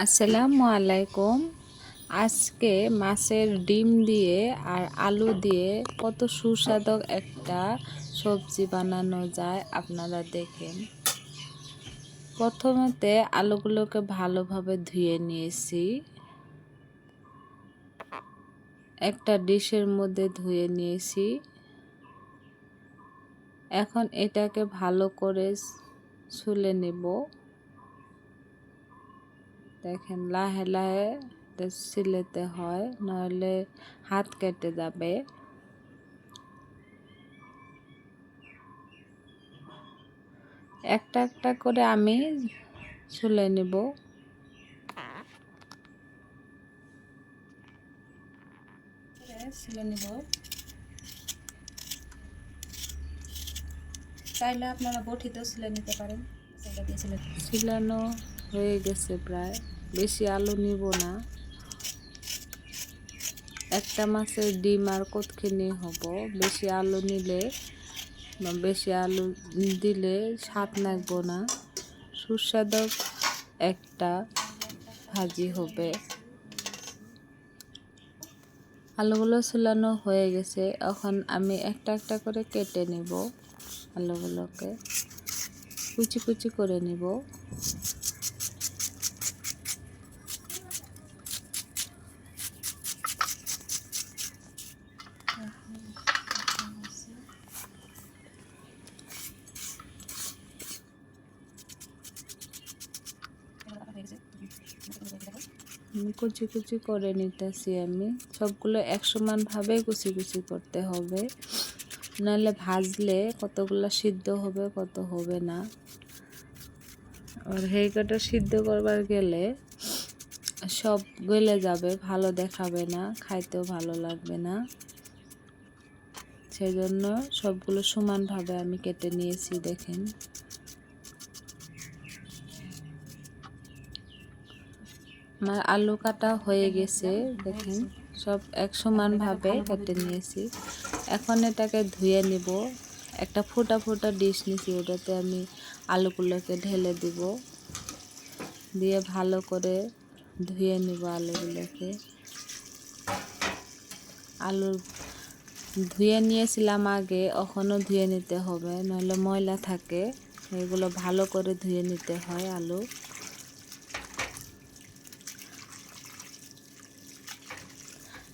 আসসালামু আলাইকুম। আজকে মাছের ডিম দিয়ে আর আলু দিয়ে কত সুস্বাদু একটা সবজি বানানো যায় আপনারা দেখেন। প্রথমতে আলুগুলোকে ভালোভাবে ধুয়ে নিয়েছি। একটা ডিশের মধ্যে ধুয়ে নিয়েছি। এখন এটাকে ভালো করে ছুলে নেব। দেখেন লাহে লাহে সিলেতে হয়, নইলে হাত কেটে যাবে। একটা একটা করে আমি ছুলে নেব। ছিলে নিব। চাইলে আপনারা বটিতেও ছিলে নিতে পারেন। ছিলানো হয়ে গেছে প্রায়। বেশি আলু নিব না। একটা মাছের ডিম আর কতখানি হব? বেশি আলু নিলে বেশি আলু দিলে স্বাদ লাগবো না। সুস্বাদু একটা ভাজি হবে। আলুগুলো ছুলানো হয়ে গেছে, এখন আমি একটা একটা করে কেটে নেব আলুগুলোকে। কুচি কুচি করে নেব। কুচি কুচি করে নিতেছি আমি। সবগুলো এক সমানভাবে কুচি কুচি করতে হবে। নাহলে ভাজলে কতগুলো সিদ্ধ হবে, কত হবে না। আর হেইকাটা সিদ্ধ করবার গেলে সব গলে যাবে, ভালো দেখাবে না, খাইতেও ভালো লাগবে না। সেই জন্য সবগুলো সমানভাবে আমি কেটে নিয়েছি, দেখেন। আমার আলু কাটা হয়ে গেছে, দেখেন। সব এক সমানভাবে কেটে নিয়েছি। এখন এটাকে ধুয়ে নিব। একটা ফোটা ফোটা ডিশ নিয়েছি ওটাতে আমি আলুগুলোকে ঢেলে দিব। দিয়ে ভালো করে ধুয়ে নিব আলুগুলোকে। আলু ধুয়ে নিয়েছিলাম আগে, এখনও ধুয়ে নিতে হবে, নইলে ময়লা থাকে। এগুলো ভালো করে ধুয়ে নিতে হয় আলু।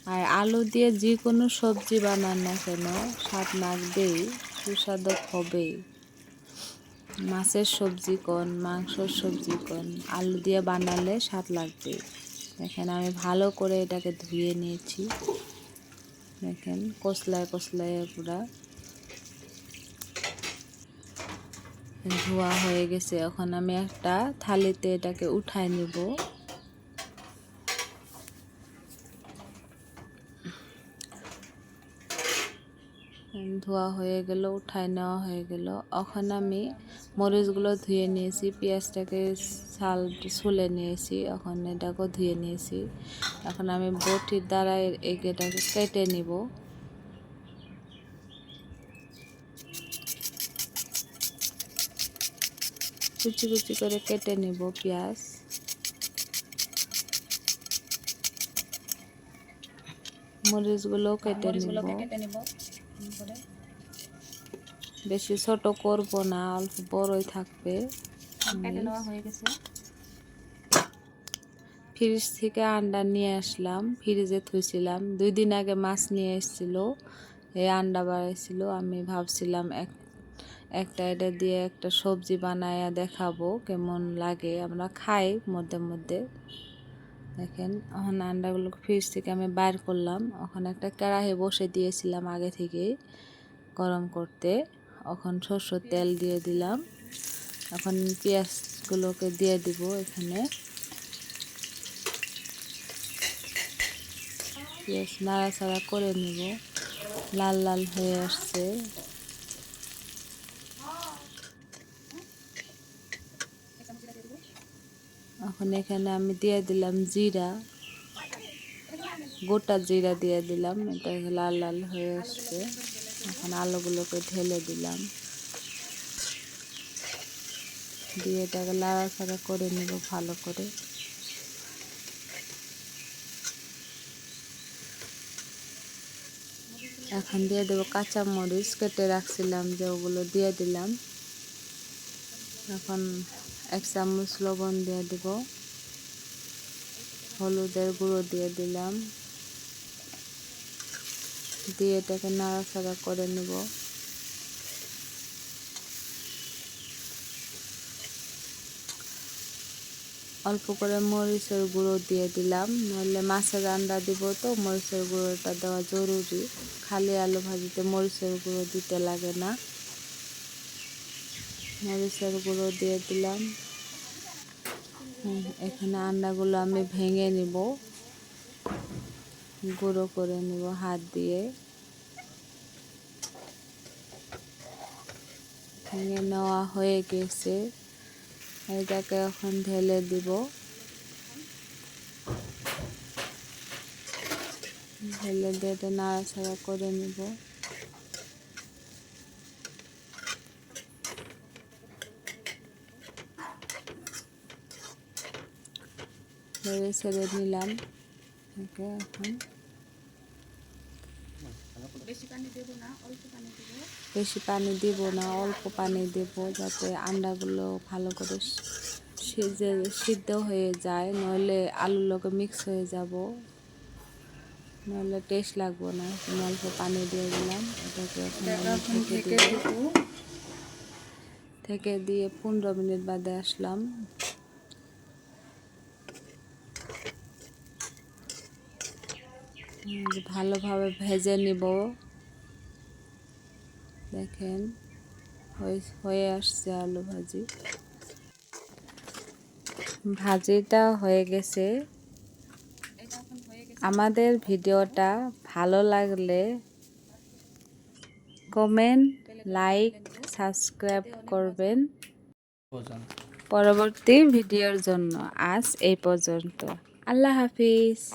আর আলু দিয়ে যে কোনো সবজি বানান না কেন? স্বাদ লাগবেই সুস্বাদু হবেই। মাছের সবজি কোন, মাংসর সবজি কোন? আলু দিয়ে বানালে স্বাদ লাগবে। দেখেন আমি ভালো করে এটাকে ধুয়ে নিয়েছি। দেখেন কসলায় কসলায় পুরা। ধোয়া হয়ে গেছে। এখন আমি একটা থালিতে এটাকে উঠায় নিব। ধোয়া হয়ে গেল উঠায় নেওয়া হয়ে গেল। এখন আমি মরিচগুলো ধুয়ে নিয়েছি, পেঁয়াজটাকে ছাল, ছুলে নিয়েছি। এখন এটাকেও ধুয়ে নিয়েছি। এখন আমি বটির দ্বারা এটাকে কেটে নিব। কুচি কুচি করে কেটে নিব পেঁয়াজ। মরিচগুলো কেটে নিব। বেশি ছোট করব না অল্প বড়ই থাকবে। ফ্রিজ থেকে আন্ডা নিয়ে আসলাম ফ্রিজে থুইছিলাম। দুই দিন আগে মাছ নিয়ে এসেছিল এই আন্ডা বাড়াইছিল আমি ভাবছিলাম এক একটা এটা দিয়ে একটা সবজি বানায়া দেখাবো কেমন লাগে। আমরা খাই মধ্যে মধ্যে। দেখেন এখন আন্ডাগুলো ফ্রিজ থেকে আমি বাইর করলাম। ওখানে একটা কড়াই বসে দিয়েছিলাম আগে থেকেই গরম করতে। এখন সরষের তেল দিয়ে দিলাম। এখন পেঁয়াজগুলোকে দিয়ে দিব এখানে। পেঁয়াজ নাড়াচাড়া করে নিব। লাল লাল হয়ে আসছে। এখন এখানে আমি দিয়ে দিলাম জিরা। গোটা জিরা দিয়ে দিলাম। এটা লাল লাল হয়ে আসছে। এখন আলুগুলোকে ঢেলে দিলাম। দিয়ে এটাকে লাড়াছাড়া করে নেব ভালো করে। এখন দিয়ে দেবো কাঁচামরিচ, কেটে রাখছিলাম যে ওগুলো দিয়ে দিলাম। এখন এক চামচ লবণ দিয়ে দেব। হলুদের গুঁড়ো দিয়ে দিলাম। দিয়ে এটাকে নাড়াচাড়া করে নেব। অল্প করে মরিচের গুঁড়ো দিয়ে দিলাম। নাহলে মাছের আন্ডা দিব তো, মরিচের গুঁড়োটা দেওয়া জরুরি। খালি আলু ভাজিতে মরিচের গুঁড়ো দিতে লাগে না। মরিচের গুঁড়ো দিয়ে দিলাম। এখানে আন্ডাগুলো আমি ভেঙে নিব। গুঁড়ো করে নিব হাত দিয়ে। ভেঙে নেওয়া হয়ে গেছে। এটাকে এখন ঢেলে দিব। ঢেলে দিয়ে এটা নাড়াচাড়া করে নিব। ছেড়ে নিলাম। এখন বেশি পানি দিব না অল্প পানি দেব। যাতে আন্ডাগুলো ভালো করে সিজে সিদ্ধ হয়ে যায় নইলে আলুর লগে মিক্স হয়ে যাব। নইলে টেস্ট লাগবো না অল্প পানি দিয়ে দিলাম এটাকে থেকে দিয়ে পনেরো মিনিট বাদে আসলাম। ভালোভাবে ভেজে নিব। দেখেন হয়ে- আসছে আলু ভাজি। ভাজিটা হয়ে গেছে। আমাদের ভিডিওটা ভালো লাগলে কমেন্ট, লাইক, সাবস্ক্রাইব করবেন। পরবর্তী ভিডিওর জন্য আজ এই পর্যন্ত। আল্লাহ হাফিজ।